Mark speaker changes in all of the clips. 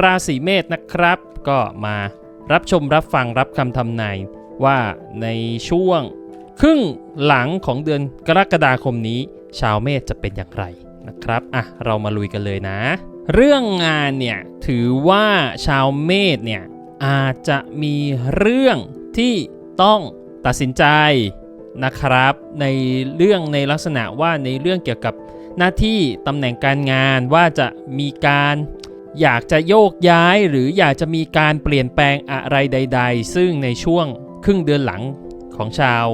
Speaker 1: ราศีเมษนะครับ ก็มารับชมรับฟังรับคำทำนายว่าในช่วง ครึ่งหลังของเดือนกรกฎาคมนี้ ชาวเมษจะเป็นอย่างไรนะครับอะเรามาลุยกันเลยนะ เรื่องงานเนี่ยถือว่าชาวเมษเนี่ยอาจจะมีเรื่องที่ต้องตัดสินใจนะครับ ในเรื่องในลักษณะว่าในเรื่องเกี่ยวกับหน้าที่ตำแหน่งการงานว่าจะมีการ อยากจะโยกย้ายหรืออยากจะมีการเปลี่ยนแปลงอะไรใด ๆ ซึ่งในช่วงครึ่งเดือนหลังของชาว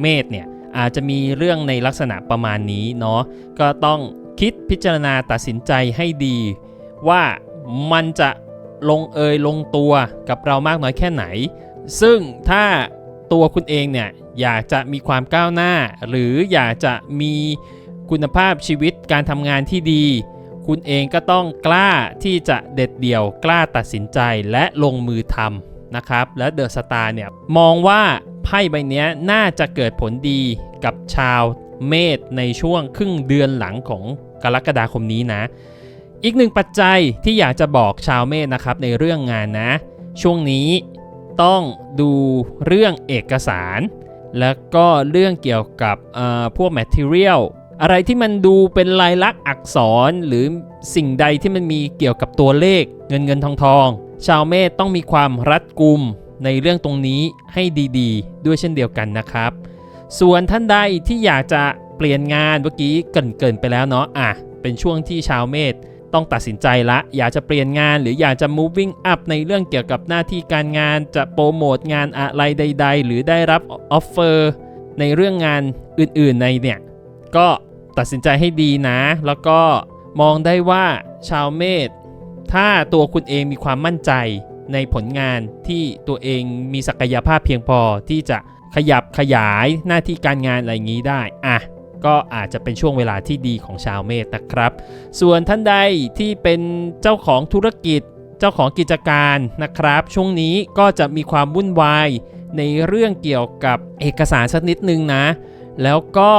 Speaker 1: เมษเนี่ยอาจจะมีเรื่องในลักษณะประมาณนี้เนาะก็ต้องคิดพิจารณาตัดสินใจให้ดี ว่ามันจะลงเอยลงตัวกับเรามากน้อยแค่ไหน ซึ่งถ้าตัวคุณเองเนี่ยอยากจะมีความก้าวหน้า หรืออยากจะมีคุณภาพชีวิตการทำงานที่ดี คุณเองก็ต้องกล้าที่จะเด็ดเดี่ยว กล้าตัดสินใจและลงมือทำนะครับ และเดอะสตาร์เนี่ยมองว่าไพ่ใบนี้น่าจะเกิดผลดีกับชาวเมษในช่วงครึ่งเดือนหลังของกรกฎาคมนี้นะ อีกหนึ่งปัจจัยที่อยากจะบอกชาวเมษนะครับในเรื่องงานนะ ช่วงนี้ต้องดูเรื่องเอกสาร แล้วก็เรื่องเกี่ยวกับอ่อพวก material อะไรที่มันดูเป็นลายลักษณ์อักษรหรือสิ่งใดที่มันมีเกี่ยวกับตัวเลขเงินเงินทองทอง ชาวเมษต้องมีความรัดกุมในเรื่องตรงนี้ให้ดีๆ ด้วยเช่นเดียวกันนะครับ ส่วนท่านใดที่อยากจะเปลี่ยนงานเมื่อกี้เกินๆไปแล้วเนาะอะเป็นช่วงที่ชาวเมษต้องตัดสินใจละ อยากจะเปลี่ยนงานหรืออยากจะ moving up ในเรื่องเกี่ยวกับหน้าที่การงานจะโปรโมทงานอะไรใด ๆ หรือได้รับออฟเฟอร์ในเรื่องงานอื่นๆในเนี่ยก็ ตัดสินใจให้ดีนะ แล้วก็มองได้ว่าชาวเมษถ้าตัวคุณเองมีความมั่นใจในผลงานที่ตัวเองมีศักยภาพเพียงพอที่จะขยับขยายหน้าที่การงานอะไรอย่างนี้ได้อะก็อาจจะเป็นช่วงเวลาที่ดีของชาวเมษนะครับ ส่วนท่านใดที่เป็นเจ้าของธุรกิจ เจ้าของกิจการนะครับ ช่วงนี้ก็จะมีความวุ่นวายในเรื่องเกี่ยวกับเอกสารสักนิดนึงนะ แล้วก็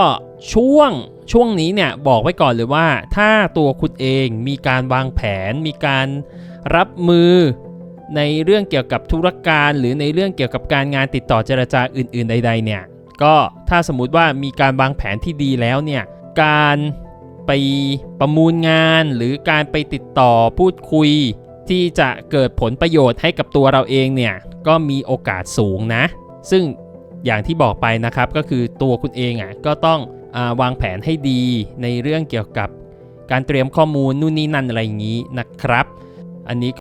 Speaker 1: ช่วง ช่วงนี้เนี่ยบอกไว้ก่อนเลยว่า ถ้าตัวคุณเองมีการวางแผน มีการรับมือในเรื่องเกี่ยวกับธุรการหรือในเรื่องเกี่ยวกับการงานติดต่อเจรจาอื่น ๆ ใด ๆ เนี่ย ก็ถ้าสมมุติว่ามีการวางแผนที่ดีแล้วเนี่ยการไปประมูลงานหรือการไปติดต่อพูดคุย ที่จะเกิดผลประโยชน์ให้กับตัวเราเองเนี่ยก็มีโอกาสสูงนะ ซึ่งอย่างที่บอกไปนะครับก็คือตัวคุณเองอะก็ต้อง วางแผนให้ดีในเรื่องเกี่ยวกับการเตรียมข้อมูลนู่นนี่นั่นอะไรอย่างนี้นะครับ อันนี้